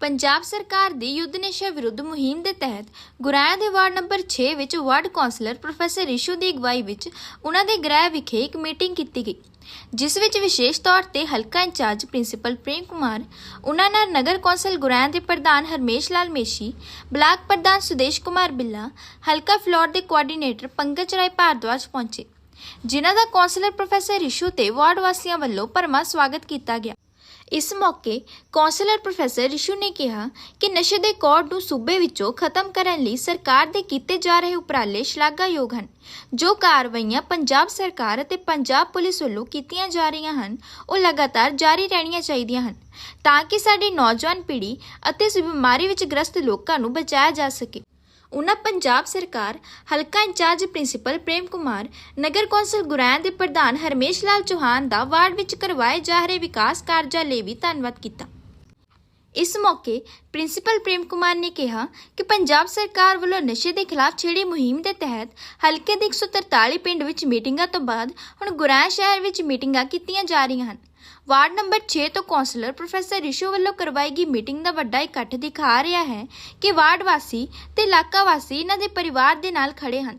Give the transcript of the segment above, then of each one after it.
ਪੰਜਾਬ ਸਰਕਾਰ ਦੀ ਯੁੱਧ ਨਸ਼ਾ ਵਿਰੁੱਧ ਮੁਹਿੰਮ ਦੇ ਤਹਿਤ ਗੁਰਾਇਆ ਦੇ ਵਾਰਡ ਨੰਬਰ 6 ਵਿੱਚ ਵਾਰਡ ਕੌਂਸਲਰ ਪ੍ਰੋਫੈਸਰ ਰਿਸ਼ੂ ਦੀ ਅਗਵਾਈ ਵਿੱਚ ਉਹਨਾਂ ਦੇ ਗ੍ਰਹਿ ਵਿਖੇ ਇੱਕ ਮੀਟਿੰਗ ਕੀਤੀ ਗਈ, ਜਿਸ ਵਿੱਚ ਵਿਸ਼ੇਸ਼ ਤੌਰ ਤੇ ਹਲਕਾ ਇੰਚਾਰਜ ਪ੍ਰਿੰਸੀਪਲ ਪ੍ਰੇਮ ਕੁਮਾਰ ਉਹਨਾਂ ਨਾਲ ਨਗਰ ਕੌਂਸਲ ਗੁਰਾਇਆ ਦੇ ਪ੍ਰਧਾਨ ਹਰਮੇਸ਼ ਲਾਲ ਮੇਸ਼ੀ, ਬਲਾਕ ਪ੍ਰਧਾਨ ਸੁਦੇਸ਼ ਕੁਮਾਰ ਬਿੱਲਾ, ਹਲਕਾ ਫਲੋਰ ਦੇ ਕੋਆਰਡੀਨੇਟਰ ਪੰਕਜ ਰਾਏ ਭਾਰਦਵਾਜ ਪਹੁੰਚੇ, ਜਿਨ੍ਹਾਂ ਦਾ ਕੌਂਸਲਰ ਪ੍ਰੋਫੈਸਰ ਰਿਸ਼ੂ ਤੇ ਵਾਰਡ ਵਾਸੀਆਂ ਵੱਲੋਂ ਭਰਮਾ ਸਵਾਗਤ ਕੀਤਾ ਗਿਆ। ਇਸ ਮੌਕੇ ਕੌਂਸਲਰ ਪ੍ਰੋਫੈਸਰ ਰਿਸ਼ੂ ਨੇ ਕਿਹਾ ਕਿ ਨਸ਼ੇ ਦੇ ਕੌੜ ਨੂੰ ਸੂਬੇ ਵਿੱਚੋਂ ਖਤਮ ਕਰਨ ਲਈ ਸਰਕਾਰ ਦੇ ਕੀਤੇ ਜਾ ਰਹੇ ਉਪਰਾਲੇ ਸ਼ਲਾਘਾਯੋਗ ਹਨ। ਜੋ ਕਾਰਵਾਈਆਂ ਪੰਜਾਬ ਸਰਕਾਰ ਅਤੇ ਪੰਜਾਬ ਪੁਲਿਸ ਵੱਲੋਂ ਕੀਤੀਆਂ ਜਾ ਰਹੀਆਂ ਹਨ, ਉਹ ਲਗਾਤਾਰ ਜਾਰੀ ਰਹਿਣੀਆਂ ਚਾਹੀਦੀਆਂ ਹਨ, ਤਾਂ ਕਿ ਸਾਡੀ ਨੌਜਵਾਨ ਪੀੜ੍ਹੀ ਅਤੇ ਇਸ ਬਿਮਾਰੀ ਵਿੱਚ ਗ੍ਰਸਤ ਲੋਕਾਂ ਨੂੰ ਬਚਾਇਆ ਜਾ ਸਕੇ। ਉਨ੍ਹਾਂ ਪੰਜਾਬ ਸਰਕਾਰ, ਹਲਕਾ ਇੰਚਾਰਜ ਪ੍ਰਿੰਸੀਪਲ ਪ੍ਰੇਮ ਕੁਮਾਰ, ਨਗਰ ਕੌਂਸਲ ਗੁਰਾਇਆ ਦੇ ਪ੍ਰਧਾਨ ਹਰਮੇਸ਼ ਲਾਲ ਚੌਹਾਨ ਦਾ ਵਾਰਡ ਵਿੱਚ ਕਰਵਾਏ ਜਾ ਰਹੇ ਵਿਕਾਸ ਕਾਰਜਾਂ ਲਈ ਵੀ ਧੰਨਵਾਦ ਕੀਤਾ। ਇਸ ਮੌਕੇ ਪ੍ਰਿੰਸੀਪਲ ਪ੍ਰੇਮ ਕੁਮਾਰ ਨੇ ਕਿਹਾ ਕਿ ਪੰਜਾਬ ਸਰਕਾਰ ਵੱਲੋਂ ਨਸ਼ੇ ਦੇ ਖਿਲਾਫ ਛੇੜੀ ਮੁਹਿੰਮ ਦੇ ਤਹਿਤ ਹਲਕੇ ਦੇ 143 ਪਿੰਡ ਵਿੱਚ ਮੀਟਿੰਗਾਂ ਤੋਂ ਬਾਅਦ ਹੁਣ ਗੁਰਾਇਆ ਸ਼ਹਿਰ ਵਿੱਚ ਮੀਟਿੰਗਾਂ ਕੀਤੀਆਂ ਜਾ ਰਹੀਆਂ ਹਨ। ਵਾਰਡ ਨੰਬਰ 6 ਤੋਂ ਕੌਂਸਲਰ ਪ੍ਰੋਫੈਸਰ ਰਿਸ਼ੂ ਵੱਲੋਂ ਕਰਵਾਈ ਗਈ ਮੀਟਿੰਗ ਦਾ ਵੱਡਾ ਇਕੱਠ ਦਿਖਾ ਰਿਹਾ ਹੈ ਕਿ ਵਾਰਡ ਵਾਸੀ ਤੇ ਇਲਾਕਾ ਵਾਸੀ ਇਹਨਾਂ ਦੇ ਪਰਿਵਾਰ ਦੇ ਨਾਲ ਖੜੇ ਹਨ।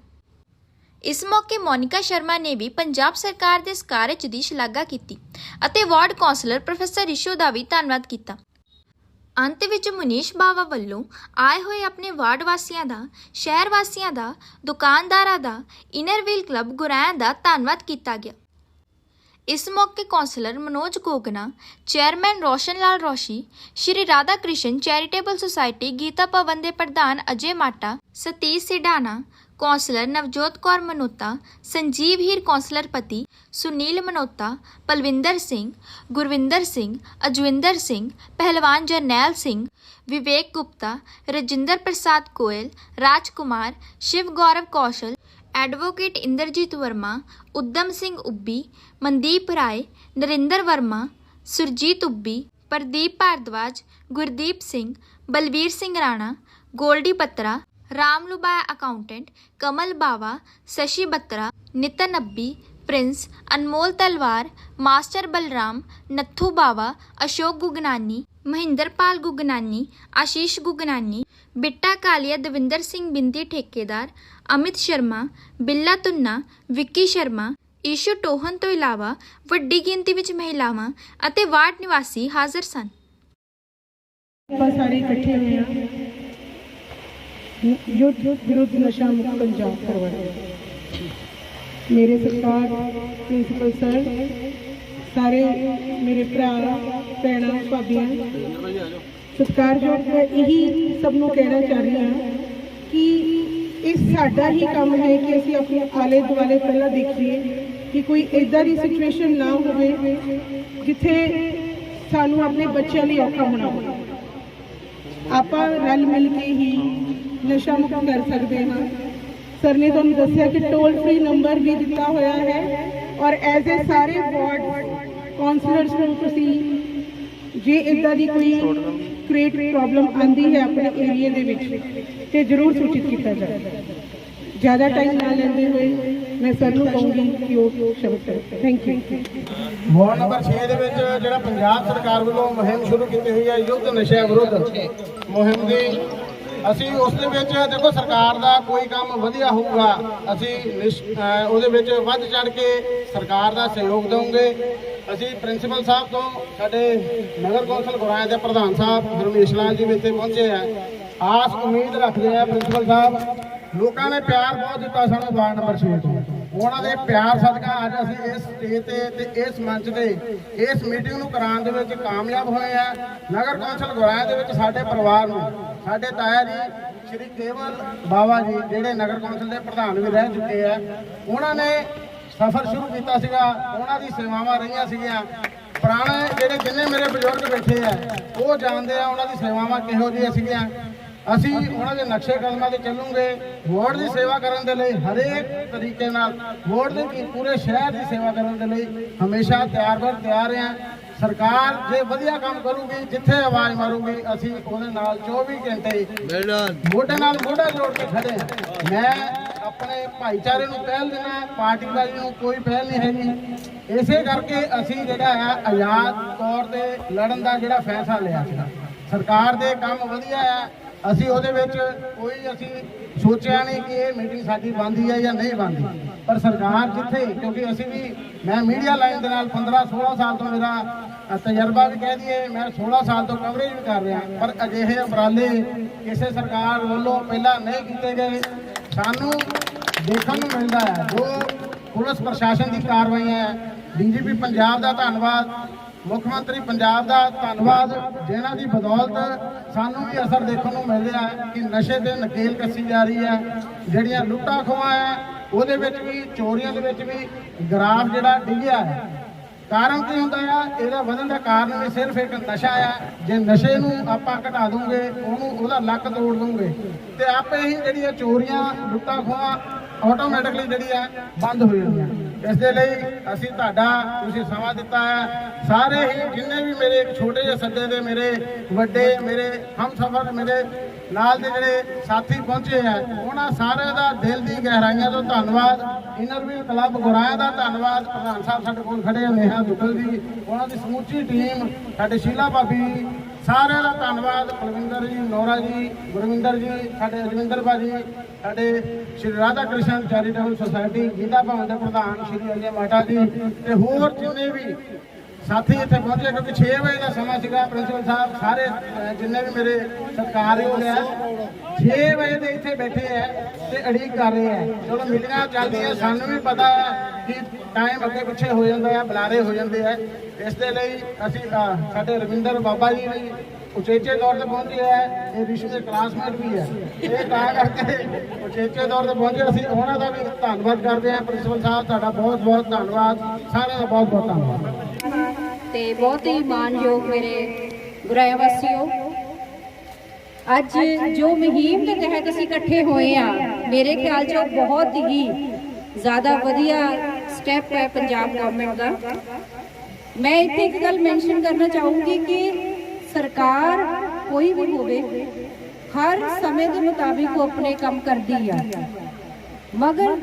ਇਸ ਮੌਕੇ ਮੋਨਿਕਾ ਸ਼ਰਮਾ ਨੇ ਵੀ ਪੰਜਾਬ ਸਰਕਾਰ ਦੇ ਇਸ ਕਾਰਜ ਦੀ ਸ਼ਲਾਘਾ ਕੀਤੀ ਅਤੇ ਵਾਰਡ ਕੌਂਸਲਰ ਪ੍ਰੋਫੈਸਰ ਰਿਸ਼ੂ ਦਾ ਵੀ ਧੰਨਵਾਦ ਕੀਤਾ। ਅੰਤ ਵਿੱਚ ਮੁਨੀਸ਼ ਬਾਵਾ ਵੱਲੋਂ ਆਏ ਹੋਏ ਆਪਣੇ ਵਾਰਡ ਵਾਸੀਆਂ ਦਾ, ਸ਼ਹਿਰ ਵਾਸੀਆਂ ਦਾ, ਦੁਕਾਨਦਾਰਾਂ ਦਾ, ਇਨਰ ਵੀਲ ਕਲੱਬ ਗੁਰਾਇਆ ਦਾ ਧੰਨਵਾਦ ਕੀਤਾ ਗਿਆ। ਇਸ ਮੌਕੇ councillor Manoj Gogna, chairman Roshan Lal Roshi, Shri Radha Krishan charitable society Geeta Bhawan ਦੇ ਪ੍ਰਧਾਨ ਅਜੇ ਮਾਟਾ, ਸਤੀਸ਼ ਸਿਡਾਨਾ ਕੌਂਸਲਰ ਨਵਜੋਤ ਕੌਰ ਮਨੋਤਾ, ਸੰਜੀਵ ਹੀਰ ਕੌਂਸਲਰ ਪਤੀ ਸੁਨੀਲ ਮਨੋਤਾ, ਪਲਵਿੰਦਰ ਸਿੰਘ, ਗੁਰਵਿੰਦਰ ਸਿੰਘ, ਅਜਵਿੰਦਰ ਸਿੰਘ, ਪਹਿਲਵਾਨ Jarnail Singh, Vivek Gupta, Rajinder Prasad Koil Rajkumar, Shiv Gaurav Kaushal, advocate Inderjit Verma, Udham Singh Ubbi Mandeep Rai Narinder Verma Surjit Ubbi Pradeep Bhardwaj Gurdeep Singh Balvir Singh Rana Goldy Patra Ram Lubhaya accountant Kamal Bawa Shashi Batra Nitin Abbi Prince Anmol Talwar master Balram Nathu Bawa Ashok Gugnani Mahinderpal Gugnani Ashish Gugnani Bitta Kalia Davinder Singh Bindi ਠੇਕੇਦਾਰ ਅਮਿਤ ਸ਼ਰਮਾ ਬਿੱਲਾ tuna Vicky Sharma issue Tohan ਤੋਂ ਇਲਾਵਾ ਵੱਡੀ ਗਿਣਤੀ ਵਿੱਚ ਮਹਿਲਾਵਾਂ ਅਤੇ ward ਨਿਵਾਸੀ ਹਾਜ਼ਰ ਸਨ। ਆਪਾਂ ਸਾਰੇ ਇਕੱਠੇ ਹੋਏ ਹਾਂ। ਯੁੱਧ ਵਿਰੁੱਧ ਨਸ਼ਾ ਮੁਕਤ ਪੰਜਾਬ ਕਰਵਾਇਆ। ਮੇਰੇ ਸਰਕਾਰ, ਪ੍ਰਿੰਸੀਪਲ ਸਰ, ਸਾਰੇ ਮੇਰੇ ਭਰਾ, ਭੈਣਾਂ, ਭਾਬੀਆਂ, ਸਤਿਕਾਰਯੋਗ ਮੈਂ ਇਹੀ ਸਭ ਨੂੰ ਕਹਿਣਾ ਚਾਹ ਰਹੀ ਹਾਂ ਕਿ ਇਹ ਸਾਡਾ ਹੀ ਕੰਮ ਹੈ ਕਿ ਅਸੀਂ ਆਪਣੇ ਆਲੇ ਦੁਆਲੇ ਪਹਿਲਾਂ ਦੇਖੀਏ ਕਿ ਕੋਈ ਇਦਾਂ ਦੀ ਸਿਚੁਏਸ਼ਨ ਨਾ ਹੋਵੇ ਜਿੱਥੇ ਸਾਨੂੰ ਆਪਣੇ ਬੱਚਿਆਂ ਲਈ ਔਖਾ ਹੋਣਾ ਪਵੇ ਆਪਾਂ ਰਲ ਮਿਲ ਕੇ ਹੀ ਨਸ਼ਾ ਮੁਕਤ ਕਰ ਸਕਦੇ ਹਾਂ। ਸਰ ਨੇ ਤੁਹਾਨੂੰ ਦੱਸਿਆ ਕਿ ਟੋਲ ਫ੍ਰੀ ਨੰਬਰ ਵੀ ਦਿੱਤਾ ਹੋਇਆ ਹੈ ਔਰ ਐਜ਼ ਏ ਸਾਰੇ ਵਾਰਡ ਕਾਉਂਸਲਰਸ ਨੂੰ ਤੁਸੀਂ ਜੇ ਇਦਾਂ ਦੀ ਕੋਈ ਕ੍ਰੀਏਟ ਪ੍ਰੋਬਲਮ ਆਂਦੀ ਹੈ ਆਪਣੇ ਏਰੀਆ ਦੇ ਵਿੱਚ, ਤੇ ਜ਼ਰੂਰ ਸੂਚਿਤ ਕੀਤਾ ਜਾਵੇ। ਜ਼ਿਆਦਾ ਟਾਈਮ ਨਾ ਲੈਂਦੇ ਹੋਏ ਮੈਂ ਸਰ ਨੂੰ ਕਹੂੰਗੀ ਕਿ ਉਹ ਸ਼ਬਦ ਕਰੇ। ਥੈਂਕ ਯੂ ਵਾਰਡ ਨੰਬਰ 6 ਦੇ ਵਿੱਚ ਜਿਹੜਾ ਪੰਜਾਬ ਸਰਕਾਰ ਵੱਲੋਂ ਮੁਹਿੰਮ ਸ਼ੁਰੂ ਕੀਤੀ ਹੋਈ ਹੈ, ਯੁੱਧ ਨਸ਼ਿਆਂ ਵਿਰੁੱਧ। ਮੁਹਿੰਮ ਦੀ ਅਸੀਂ ਉਸ ਦੇ ਵਿੱਚ ਦੇਖੋ, ਸਰਕਾਰ ਦਾ ਕੋਈ ਕੰਮ ਵਧੀਆ ਹੋਊਗਾ, ਅਸੀਂ ਉਹਦੇ ਵਿੱਚ ਵੱਧ ਚੜ ਕੇ ਸਰਕਾਰ ਦਾ ਸਹਿਯੋਗ ਦਵਾਂਗੇ। ਅਸੀਂ ਪ੍ਰਿੰਸੀਪਲ ਸਾਹਿਬ ਤੋਂ ਸਾਡੇ ਨਗਰ ਕੌਂਸਲ ਗੁਰਾਇਆ ਦੇ ਪ੍ਰਧਾਨ ਸਾਹਿਬ ਹਰਮੇਸ਼ ਲਾਲ ਜੀ ਵੀ ਇੱਥੇ ਪਹੁੰਚੇ ਆ। ਆਸ ਉਮੀਦ ਰੱਖਦੇ ਆ ਪ੍ਰਿੰਸੀਪਲ ਸਾਹਿਬ। ਲੋਕਾਂ ਨੇ ਪਿਆਰ ਬਹੁਤ ਦਿੱਤਾ ਸਾਨੂੰ ਵਾਰਡ ਨੰਬਰ 6 ਤੋਂ। ਉਹਨਾਂ ਦੇ ਪਿਆਰ ਸਦਕਾ ਅੱਜ ਅਸੀਂ ਇਸ ਸਟੇਜ ਤੇ ਤੇ ਇਸ ਮੰਚ ਤੇ ਇਸ ਮੀਟਿੰਗ ਨੂੰ ਕਰਾਉਣ ਦੇ ਵਿੱਚ ਕਾਮਯਾਬ ਹੋਏ ਆ ਨਗਰ ਕੌਂਸਲ ਗੁਰਾਇਆ ਦੇ ਵਿੱਚ ਸਾਡੇ ਪਰਿਵਾਰ ਨੂੰ, ਸਾਡੇ ਤਾਇਆ ਜੀ, ਸ਼੍ਰੀ ਕੇਵਲ ਬਾਵਾ ਜੀ, ਜਿਹੜੇ ਨਗਰ ਕੌਂਸਲ ਦੇ ਪ੍ਰਧਾਨ ਵੀ ਰਹਿ ਚੁੱਕੇ ਆ, ਉਹਨਾਂ ਨੇ ਸਫ਼ਰ ਸ਼ੁਰੂ ਕੀਤਾ ਸੀਗਾ, ਉਹਨਾਂ ਦੀ ਸੇਵਾਵਾਂ ਰਹੀਆਂ ਸੀਗੀਆਂ। ਪੁਰਾਣੇ ਜਿਹੜੇ ਜਿੰਨੇ ਮੇਰੇ ਬਜ਼ੁਰਗ ਬੈਠੇ ਆ, ਉਹ ਜਾਣਦੇ ਆ ਉਹਨਾਂ ਦੀ ਸੇਵਾਵਾਂ ਕਿਹੋ ਜਿਹੀਆਂ ਸੀਗੀਆਂ। ਅਸੀਂ ਉਹਨਾਂ ਦੇ ਨਕਸ਼ੇ ਕਦਮਾਂ ਤੇ ਚੱਲੂਗੇ। ਵਾਰਡ ਦੀ ਸੇਵਾ ਕਰਨ ਦੇ ਲਈ ਹਰੇਕ ਤਰੀਕੇ ਨਾਲ, ਵਾਰਡ ਦੇ ਪੂਰੇ ਸ਼ਹਿਰ ਦੀ ਸੇਵਾ ਕਰਨ ਦੇ ਲਈ ਹਮੇਸ਼ਾ ਤਿਆਰ ਬਰ ਤਿਆਰ ਹਾਂ। ਸਰਕਾਰ ਜੇ ਵਧੀਆ ਕੰਮ ਕਰੂਗੀ, ਜਿੱਥੇ ਆਵਾਜ਼ ਮਾਰੂਗੀ, ਅਸੀਂ ਉਹਦੇ ਨਾਲ 24 ਘੰਟੇ ਮੋਢੇ ਨਾਲ ਮੋਢਾ ਜੋੜ ਕੇ ਖੜੇ ਹਾਂ। ਮੈਂ ਆਪਣੇ ਭਾਈਚਾਰੇ ਨੂੰ ਪਹਿਲ ਦੇਣਾ ਪਾਰਟੀਬਾਜ਼ੀ ਨੂੰ ਕੋਈ ਪਹਿਲ ਨਹੀਂ ਹੈਗੀ। ਇਸੇ ਕਰਕੇ ਅਸੀਂ ਜਿਹੜਾ ਹੈ, ਆਜ਼ਾਦ ਤੌਰ ਤੇ ਲੜਨ ਦਾ ਜਿਹੜਾ ਫੈਸਲਾ ਲਿਆ ਸੀਗਾ। ਸਰਕਾਰ ਦੇ ਕੰਮ ਵਧੀਆ ਹੈ ਅਸੀਂ ਉਹਦੇ ਵਿੱਚ ਕੋਈ ਅਸੀਂ ਸੋਚਿਆ ਨਹੀਂ ਕਿ ਇਹ ਮੀਟਿੰਗ ਸਾਡੀ ਬੰਦੀ ਹੈ ਜਾਂ ਨਹੀਂ ਬੰਦੀ ਪਰ ਸਰਕਾਰ ਜਿੱਥੇ, ਕਿਉਂਕਿ ਅਸੀਂ ਵੀ, ਮੈਂ ਮੀਡੀਆ ਲਾਈਨ ਦੇ ਨਾਲ 15 16 ਸਾਲ ਤੋਂ ਮੇਰਾ ਤਜਰਬਾ ਵੀ ਕਹਿ ਦਈਏ, ਮੈਂ 16 ਸਾਲ ਤੋਂ ਕਵਰੇਜ ਵੀ ਕਰ ਰਿਹਾ। ਪਰ ਅਜਿਹੇ ਉਪਰਾਲੇ ਕਿਸੇ ਸਰਕਾਰ ਵੱਲੋਂ ਪਹਿਲਾਂ ਨਹੀਂ ਕੀਤੇ ਗਏ। ਸਾਨੂੰ ਦੇਖਣ ਨੂੰ ਮਿਲਦਾ ਹੈ। ਜੋ ਪੁਲਿਸ ਪ੍ਰਸ਼ਾਸਨ ਦੀ ਕਾਰਵਾਈਆਂ ਹੈ, ਡੀਜੀਪੀ ਪੰਜਾਬ ਦਾ ਧੰਨਵਾਦ। ਮੁੱਖ ਮੰਤਰੀ ਪੰਜਾਬ ਦਾ ਧੰਨਵਾਦ। ਜਿਨ੍ਹਾਂ ਦੀ ਬਦੌਲਤ ਸਾਨੂੰ ਵੀ ਅਸਰ ਦੇਖਣ ਨੂੰ ਮਿਲ ਰਿਹਾ ਕਿ ਨਸ਼ੇ ਤੇ ਨਕੇਲ ਕੱਸੀ ਜਾ ਰਹੀ ਹੈ। ਜਿਹੜੀਆਂ ਲੁੱਟਾਂ ਖੋਹਾਂ ਹੈ, ਉਹਦੇ ਵਿੱਚ ਵੀ, ਚੋਰੀਆਂ ਦੇ ਵਿੱਚ ਵੀ ਗ੍ਰਾਫ ਜਿਹੜਾ ਡਿੱਗਿਆ ਹੈ। ਕਾਰਨ ਕੀ ਹੁੰਦਾ ਆ? ਇਹਦਾ ਵਧਣ ਦਾ ਕਾਰਨ ਵੀ ਸਿਰਫ ਇੱਕ ਨਸ਼ਾ ਆ। ਜੇ ਨਸ਼ੇ ਨੂੰ ਆਪਾਂ ਘਟਾ ਦੂੰਗੇ, ਉਹਨੂੰ ਉਹਦਾ ਲੱਕ ਤੋੜ ਦੂੰਗੇ। ਤੇ ਆਪੇ ਹੀ ਜਿਹੜੀਆਂ ਚੋਰੀਆਂ, ਲੁੱਟਾਂ ਖੋਹਾਂ ਆਟੋਮੈਟਿਕਲੀ ਜਿਹੜੀ ਆ ਬੰਦ ਹੋ ਜਾਣਗੀਆਂ ਇਸ ਦੇ ਲਈ ਅਸੀਂ ਤੁਹਾਡਾ ਤੁਸੀਂ ਸਮਾਂ ਦਿੱਤਾ ਹੈ। ਸਾਰੇ ਹੀ ਜਿੰਨੇ ਵੀ ਮੇਰੇ ਇੱਕ ਛੋਟੇ ਜਿਹੇ ਸੱਦੇ ਦੇ ਮੇਰੇ ਵੱਡੇ, ਮੇਰੇ ਹਮਸਫਰ, ਮੇਰੇ ਨਾਲ ਦੇ ਜਿਹੜੇ ਸਾਥੀ ਪਹੁੰਚੇ ਆ, ਉਹਨਾਂ ਸਾਰਿਆਂ ਦਾ ਦਿਲ ਦੀ ਗਹਿਰਾਈਆਂ ਤੋਂ ਧੰਨਵਾਦ। ਇਨਰਵਿਊ ਕਲੱਬ ਗੁਰਾਇਆ ਦਾ ਧੰਨਵਾਦ। ਪ੍ਰਧਾਨ ਸਾਹਿਬ ਸਾਡੇ ਕੋਲ ਖੜੇ ਆ, ਨੇਹਾ ਦੁੱਗਲ ਜੀ। ਉਹਨਾਂ ਦੀ ਸਮੂਚੀ ਟੀਮ ਸਾਡੇ ਸ਼ੀਲਾ ਭਾਬੀ ਸਾਰਿਆਂ ਦਾ ਧੰਨਵਾਦ, ਕੁਲਵਿੰਦਰ ਜੀ ਨੌਰਾ ਜੀ, ਗੁਰਵਿੰਦਰ ਜੀ, ਸਾਡੇ ਅਜਵਿੰਦਰ ਭਾਜੀ, ਸਾਡੇ ਸ਼੍ਰੀ ਰਾਧਾ ਕ੍ਰਿਸ਼ਨ ਚੈਰੀਟੇਬਲ ਸੁਸਾਇਟੀ ਗੀਤਾ ਭਵਨ ਦੇ ਪ੍ਰਧਾਨ ਸ਼੍ਰੀ ਅਜੇ ਮਾਟਾ ਜੀ ਤੇ ਹੋਰ ਜਿੰਨੇ ਵੀ ਸਾਥੀ ਇੱਥੇ ਪਹੁੰਚੇ, ਕਿਉਂਕਿ 6 ਵਜੇ ਦਾ ਸਮਾਂ ਸੀਗਾ, ਪ੍ਰਿੰਸੀਪਲ ਸਾਹਿਬ, ਸਾਰੇ ਜਿੰਨੇ ਵੀ ਮੇਰੇ ਸਤਿਕਾਰਯੋਗ ਆ 6 ਵਜੇ ਦੇ ਇੱਥੇ ਬੈਠੇ ਆ ਤੇ ਅੜੀਕ ਕਰ ਰਹੇ ਆ ਚਲੋ ਮੀਟਿੰਗਾਂ ਚੱਲਦੀਆਂ, ਸਾਨੂੰ ਵੀ ਪਤਾ ਹੈ ਕਿ ਟਾਈਮ ਅੱਗੇ ਪਿੱਛੇ ਹੋ ਜਾਂਦਾ ਆ, ਬੁਲਾਰੇ ਹੋ ਜਾਂਦੇ ਆ। ਇਸ ਦੇ ਲਈ ਅਸੀਂ ਸਾਡੇ ਰਵਿੰਦਰ ਬਾਬਾ ਜੀ ਵੀ ਉਚੇਚੇ ਤੌਰ ਤੇ ਪਹੁੰਚੇ ਹੈ ਇਹ ਰਿਸ਼ੂ ਦੇ ਕਲਾਸਮੇਟ ਵੀ ਹੈ ਇਹ ਤਾਂ ਕਰਕੇ ਉਚੇਚੇ ਤੌਰ ਤੇ ਪਹੁੰਚੇ, ਅਸੀਂ ਉਹਨਾਂ ਦਾ ਵੀ ਧੰਨਵਾਦ ਕਰਦੇ ਹਾਂ ਪ੍ਰਿੰਸੀਪਲ ਸਾਹਿਬ, ਤੁਹਾਡਾ ਬਹੁਤ ਬਹੁਤ ਧੰਨਵਾਦ। ਸਾਰਿਆਂ ਦਾ ਬਹੁਤ ਬਹੁਤ ਧੰਨਵਾਦ। ਤੇ ਬਹੁਤ ਹੀ ਮਾਨਯੋਗ ਮੇਰੇ ਗੁਰਾਇਆ ਵਾਸੀਓ ਅੱਜ ਜੋ ਮੁਹਿੰਮ ਦੇ ਤਹਿਤ ਅਸੀਂ ਇਕੱਠੇ ਹੋਏ ਆ, ਮੇਰੇ ਖਿਆਲ 'ਚ ਉਹ ਬਹੁਤ ਹੀ ਜ਼ਿਆਦਾ ਵਧੀਆ ਸਟੈਪ ਹੈ ਪੰਜਾਬ ਗਵਰਨਮੈਂਟ ਦਾ। ਮੈਂ ਇੱਥੇ ਇੱਕ ਗੱਲ ਮੈਂਸ਼ਨ ਕਰਨਾ ਚਾਹੂੰਗੀ ਕਿ ਸਰਕਾਰ ਕੋਈ ਵੀ ਹੋਵੇ, ਹਰ ਸਮੇਂ ਦੇ ਮੁਤਾਬਿਕ ਉਹ ਆਪਣੇ ਕੰਮ ਕਰਦੀ ਆ। ਮਗਰ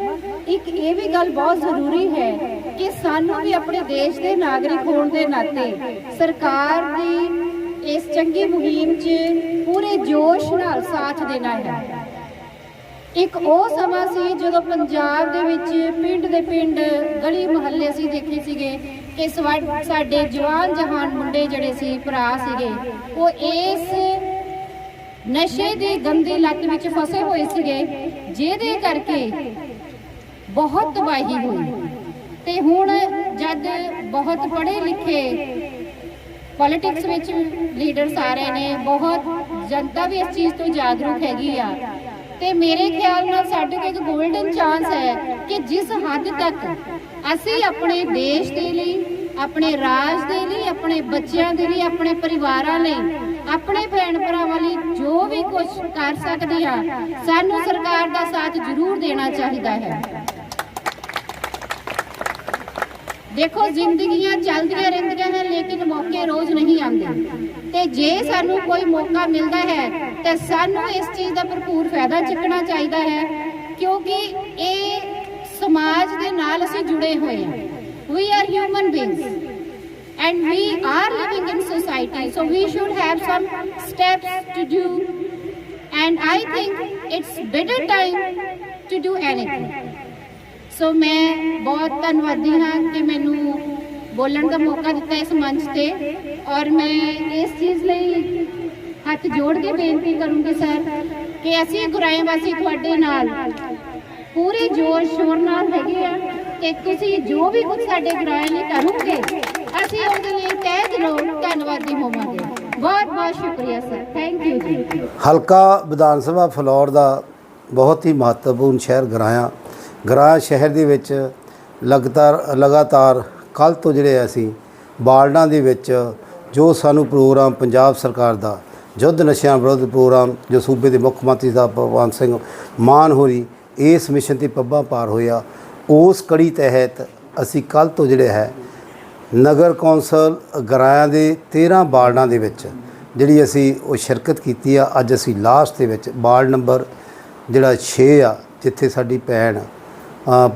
ਇੱਕ ਇਹ ਵੀ ਗੱਲ ਬਹੁਤ ਜ਼ਰੂਰੀ ਹੈ ਕਿ ਸਾਨੂੰ ਵੀ ਆਪਣੇ ਦੇਸ਼ ਦੇ ਨਾਗਰਿਕ ਹੋਣ ਦੇ ਨਾਤੇ ਸਰਕਾਰ ਦੀ ਇਸ ਚੰਗੀ ਮੁਹਿੰਮ 'ਚ ਪੂਰੇ ਜੋਸ਼ ਨਾਲ ਸਾਥ ਦੇਣਾ ਹੈ। ਇੱਕ ਉਹ ਸਮਾਂ ਸੀ ਜਦੋਂ ਪੰਜਾਬ ਦੇ ਵਿੱਚ ਪਿੰਡ ਦੇ ਪਿੰਡ ਗਲੀ ਮੁਹੱਲੇ ਅਸੀਂ ਦੇਖੇ ਸੀਗੇ ਕਿ ਸਾਡੇ ਜਵਾਨ ਜਹਾਨ ਮੁੰਡੇ ਜਿਹੜੇ ਸੀ, ਭਰਾ ਸੀਗੇ, ਉਹ ਇਸ ਨਸ਼ੇ ਦੀ ਗੰਦੀ ਲੱਤ ਵਿੱਚ ਫਸੇ ਹੋਏ ਸੀਗੇ, ਜਿਹਦੇ ਕਰਕੇ ਬਹੁਤ ਤਬਾਹੀ ਹੋਈ। ਤੇ ਹੁਣ ਜਦ ਬਹੁਤ ਪੜ੍ਹੇ ਲਿਖੇ ਪੋਲਿਟਿਕਸ ਵਿੱਚ ਲੀਡਰਸ ਆ ਰਹੇ ਨੇ, ਬਹੁਤ ਜਨਤਾ ਵੀ ਇਸ ਚੀਜ਼ ਤੋਂ ਜਾਗਰੂਕ ਹੈਗੀ ਆ। ਤੇ ਮੇਰੇ ਖਿਆਲ ਨਾਲ ਸਾਡੇ ਕੋਲ ਇੱਕ 골ਡਨ ਚਾਂਸ ਹੈ ਕਿ ਜਿਸ ਹੱਦ ਤੱਕ ਅਸੀਂ ਆਪਣੇ ਦੇਸ਼ ਦੇ ਲਈ, ਆਪਣੇ ਰਾਜ ਦੇ ਲਈ, ਆਪਣੇ ਬੱਚਿਆਂ ਦੇ ਲਈ, ਆਪਣੇ ਪਰਿਵਾਰਾਂ ਲਈ, ਆਪਣੇ ਭੈਣ ਭਰਾਵਾਂ ਲਈ ਜੋ ਵੀ ਕੁਝ ਕਰ ਸਕਦੇ ਆ ਸਾਨੂੰ ਸਰਕਾਰ ਦਾ ਸਾਥ ਜ਼ਰੂਰ ਦੇਣਾ ਚਾਹੀਦਾ ਹੈ। ਦੇਖੋ, ਜ਼ਿੰਦਗੀਆਂ ਚੱਲਦੀਆਂ ਰਹਿੰਦੀਆਂ ਹਨ ਲੇਕਿਨ ਮੌਕੇ ਰੋਜ਼ ਨਹੀਂ ਆਉਂਦੇ। ਤੇ ਜੇ ਸਾਨੂੰ ਕੋਈ ਮੌਕਾ ਮਿਲਦਾ ਹੈ ਤੇ ਸਾਨੂੰ ਇਸ ਚੀਜ਼ ਦਾ ਭਰਪੂਰ ਫਾਇਦਾ ਚੁੱਕਣਾ ਚਾਹੀਦਾ ਹੈ, ਕਿਉਂਕਿ ਇਹ ਸਮਾਜ ਦੇ ਨਾਲ ਅਸੀਂ ਜੁੜੇ ਹੋਏ ਹਾਂ। We are human beings and we are living in society, so we should have some steps to do, and i think it's better time to do anything. So ਮੈਂ ਬਹੁਤ ਧੰਨਵਾਦੀ ਹਾਂ ਕਿ ਮੈਨੂੰ ਬੋਲਣ ਦਾ ਮੌਕਾ ਦਿੱਤਾ ਇਸ ਮੰਚ ਤੇ, ਔਰ ਮੈਂ ਇਸ ਚੀਜ਼ ਲਈ ਹੱਥ ਜੋੜ ਕੇ ਬੇਨਤੀ ਕਰੂੰਗੀ ਸਰ ਕਿ ਅਸੀਂ ਗੁਰਾਏ ਵਾਸੀ ਤੁਹਾਡੇ ਨਾਲ ਪੂਰੇ ਜੋਰ ਸ਼ੋਰ ਨਾਲ ਹੈਗੇ ਆ ਕਿ ਤੁਸੀਂ ਜੋ ਵੀ ਕੁਝ ਸਾਡੇ ਗੁਰਾਏ ਲਈ ਕਰੋਗੇ, ਅਸੀਂ ਉਹਦੇ ਲਈ ਤਹਿ ਦਿਲੋਂ ਧੰਨਵਾਦੀ ਹੋਵਾਂਗੇ। ਬਹੁਤ ਬਹੁਤ ਸ਼ੁਕਰੀਆ ਸਰ। ਥੈਂਕ ਯੂ ਜੀ। ਹਲਕਾ ਵਿਧਾਨ ਸਭਾ ਫਲੌਰ ਦਾ ਬਹੁਤ ਹੀ ਮਹੱਤਵਪੂਰਨ ਸ਼ਹਿਰ ਗਰਾਇਆ ਗਰਾਇਆ ਸ਼ਹਿਰ ਦੇ ਵਿੱਚ ਲਗਾਤਾਰ ਲਗਾਤਾਰ ਕੱਲ ਤੋਂ ਜਿਹੜੇ ਅਸੀਂ ਬਾਲਡਾਂ ਦੇ ਵਿੱਚ ਜੋ ਸਾਨੂੰ ਪ੍ਰੋਗਰਾਮ ਪੰਜਾਬ ਸਰਕਾਰ ਦਾ ਯੁੱਧ ਨਸ਼ਿਆਂ ਵਿਰੁੱਧ ਪ੍ਰੋਗਰਾਮ ਜੋ ਸੂਬੇ ਦੇ ਮੁੱਖ ਮੰਤਰੀ ਸਾਹਿਬ ਭਗਵੰਤ ਸਿੰਘ ਮਾਨ ਹੋਰੀ ਇਸ ਮਿਸ਼ਨ ਤੇ ਪੱਬਾਂ ਪਾਰ ਹੋਇਆ। ਉਸ ਕੜੀ ਤਹਿਤ ਅਸੀਂ ਕੱਲ ਤੋਂ ਜਿਹੜੇ ਹੈ, ਨਗਰ ਕੌਂਸਲ ਗਰਾਇਆ ਦੇ 13 ਵਾਰਡਾਂ ਦੇ ਵਿੱਚ ਜਿਹੜੀ ਅਸੀਂ ਉਹ ਸ਼ਿਰਕਤ ਕੀਤੀ ਆ, ਅੱਜ ਅਸੀਂ ਲਾਸਟ ਦੇ ਵਿੱਚ ਵਾਰਡ ਨੰਬਰ ਜਿਹੜਾ 6 ਆ, ਜਿੱਥੇ ਸਾਡੀ ਭੈਣ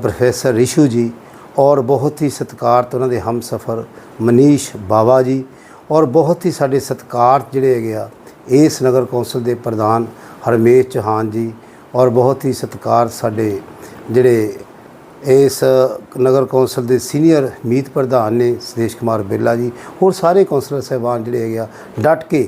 ਪ੍ਰੋਫੈਸਰ ਰਿਸ਼ੂ ਜੀ ਔਰ ਬਹੁਤ ਹੀ ਸਤਿਕਾਰਤ ਉਹਨਾਂ ਦੇ ਹਮਸਫਰ ਮਨੀਸ਼ ਬਾਵਾ ਜੀ ਔਰ ਬਹੁਤ ਹੀ ਸਾਡੇ ਸਤਿਕਾਰਤ ਜਿਹੜੇ ਹੈਗੇ ਆ ਇਸ ਨਗਰ ਕੌਂਸਲ ਦੇ ਪ੍ਰਧਾਨ ਹਰਮੇਸ਼ ਚੌਹਾਨ ਜੀ ਔਰ ਬਹੁਤ ਹੀ ਸਤਿਕਾਰ ਸਾਡੇ ਜਿਹੜੇ ਇਸ ਨਗਰ ਕੌਂਸਲ ਦੇ ਸੀਨੀਅਰ ਮੀਤ ਪ੍ਰਧਾਨ ਨੇ ਸੁਦੇਸ਼ ਕੁਮਾਰ ਬਿਰਲਾ ਜੀ ਹੋਰ ਸਾਰੇ ਕੌਂਸਲਰ ਸਾਹਿਬਾਨ ਜਿਹੜੇ ਹੈਗੇ ਆ ਡਟ ਕੇ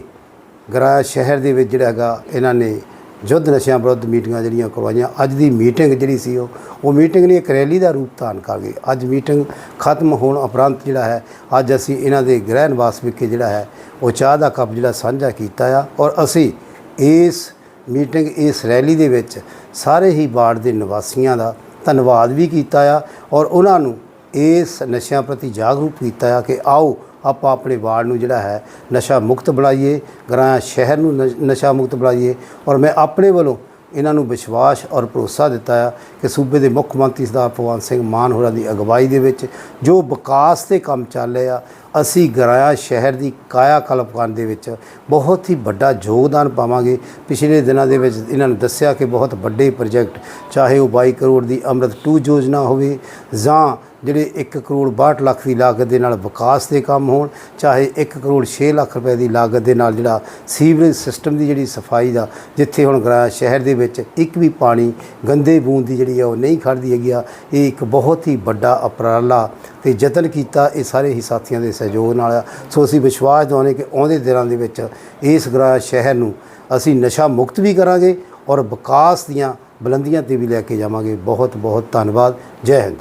ਗਰਾਇਆ ਸ਼ਹਿਰ ਦੇ ਵਿੱਚ ਜਿਹੜਾ ਹੈਗਾ ਇਹਨਾਂ ਨੇ ਯੁੱਧ ਨਸ਼ਿਆਂ ਵਿਰੁੱਧ ਮੀਟਿੰਗਾਂ ਜਿਹੜੀਆਂ ਕਰਵਾਈਆਂ, ਅੱਜ ਦੀ ਮੀਟਿੰਗ ਜਿਹੜੀ ਸੀ ਉਹ ਉਹ ਮੀਟਿੰਗ ਨੇ ਇੱਕ ਰੈਲੀ ਦਾ ਰੂਪ ਧਾਰਨ ਕਰ ਗਈ ਅੱਜ ਮੀਟਿੰਗ ਖਤਮ ਹੋਣ ਉਪਰੰਤ ਜਿਹੜਾ ਹੈ, ਅੱਜ ਅਸੀਂ ਇਹਨਾਂ ਦੇ ਗ੍ਰਹਿ ਨਿਵਾਸ ਵਿਖੇ ਜਿਹੜਾ ਹੈ, ਉਹ ਚਾਹ ਦਾ ਕੱਪ ਜਿਹੜਾ ਸਾਂਝਾ ਕੀਤਾ ਆ ਔਰ ਅਸੀਂ ਇਸ ਮੀਟਿੰਗ, ਇਸ ਰੈਲੀ ਦੇ ਵਿੱਚ ਸਾਰੇ ਹੀ ਵਾਰਡ ਦੇ ਨਿਵਾਸੀਆਂ ਦਾ ਧੰਨਵਾਦ ਵੀ ਕੀਤਾ ਆ ਔਰ ਉਹਨਾਂ ਨੂੰ ਇਸ ਨਸ਼ਿਆਂ ਪ੍ਰਤੀ ਜਾਗਰੂਕ ਕੀਤਾ ਆ ਕਿ ਆਓ ਆਪਾਂ ਆਪਣੇ ਵਾਰਡ ਨੂੰ ਜਿਹੜਾ ਹੈ ਨਸ਼ਾ ਮੁਕਤ ਬਣਾਈਏ, ਗ੍ਰਾਂ ਸ਼ਹਿਰ ਨੂੰ ਨਸ਼- ਨਸ਼ਾ ਮੁਕਤ ਬਣਾਈਏ ਔਰ ਮੈਂ ਆਪਣੇ ਵੱਲੋਂ ਇਹਨਾਂ ਨੂੰ ਵਿਸ਼ਵਾਸ ਔਰ ਭਰੋਸਾ ਦਿੱਤਾ ਆ ਕਿ ਸੂਬੇ ਦੇ ਮੁੱਖ ਮੰਤਰੀ ਸਰਦਾਰ ਭਗਵੰਤ ਸਿੰਘ ਮਾਨ ਹੋਰਾਂ ਦੀ ਅਗਵਾਈ ਦੇ ਵਿੱਚ ਜੋ ਵਿਕਾਸ 'ਤੇ ਕੰਮ ਚੱਲ ਰਿਹਾ ਅਸੀਂ ਗਰਾਇਆ ਸ਼ਹਿਰ ਦੀ ਕਾਇਆ ਕਲਪ ਕਰਨ ਦੇ ਵਿੱਚ ਬਹੁਤ ਹੀ ਵੱਡਾ ਯੋਗਦਾਨ ਪਾਵਾਂਗੇ। ਪਿਛਲੇ ਦਿਨਾਂ ਦੇ ਵਿੱਚ ਇਹਨਾਂ ਨੇ ਦੱਸਿਆ ਕਿ ਬਹੁਤ ਵੱਡੇ ਪ੍ਰੋਜੈਕਟ, ਚਾਹੇ ਉਹ 22 ਕਰੋੜ ਦੀ ਅੰਮ੍ਰਿਤ 2 ਯੋਜਨਾ ਹੋਵੇ ਜਾਂ ਜਿਹੜੇ 1 ਕਰੋੜ 62 ਲੱਖ ਦੀ ਲਾਗਤ ਦੇ ਨਾਲ ਵਿਕਾਸ ਦੇ ਕੰਮ ਹੋਣ, ਚਾਹੇ 1 ਕਰੋੜ 6 ਲੱਖ ਰੁਪਏ ਦੀ ਲਾਗਤ ਦੇ ਨਾਲ ਜਿਹੜਾ ਸੀਵਰੇਜ ਸਿਸਟਮ ਦੀ ਜਿਹੜੀ ਸਫ਼ਾਈ ਦਾ, ਜਿੱਥੇ ਹੁਣ ਗਰਾਇਆ ਸ਼ਹਿਰ ਦੇ ਵਿੱਚ ਇੱਕ ਵੀ ਪਾਣੀ ਗੰਦੇ ਬੂੰਦ ਦੀ ਜਿਹੜੀ ਆ ਉਹ ਨਹੀਂ ਖੜਦੀ ਹੈਗੀ ਆ, ਇਹ ਇੱਕ ਬਹੁਤ ਹੀ ਵੱਡਾ ਉਪਰਾਲਾ ਤੇ ਯਤਨ ਕੀਤਾ ਇਹ ਸਾਰੇ ਹੀ ਸਾਥੀਆਂ ਦੇ ਸਹਿਯੋਗ ਨਾਲ ਆ। ਸੋ ਅਸੀਂ ਵਿਸ਼ਵਾਸ ਦਿਵਾਉਂਦੇ ਕਿ ਆਉਂਦੇ ਦਿਨਾਂ ਦੇ ਵਿੱਚ ਇਸ ਗਰਾਇਆ ਸ਼ਹਿਰ ਨੂੰ ਅਸੀਂ ਨਸ਼ਾ ਮੁਕਤ ਵੀ ਕਰਾਂਗੇ ਔਰ ਵਿਕਾਸ ਦੀਆਂ ਬੁਲੰਦੀਆਂ ਤੇ ਵੀ ਲੈ ਕੇ ਜਾਵਾਂਗੇ। ਬਹੁਤ ਬਹੁਤ ਧੰਨਵਾਦ। ਜੈ ਹਿੰਦ।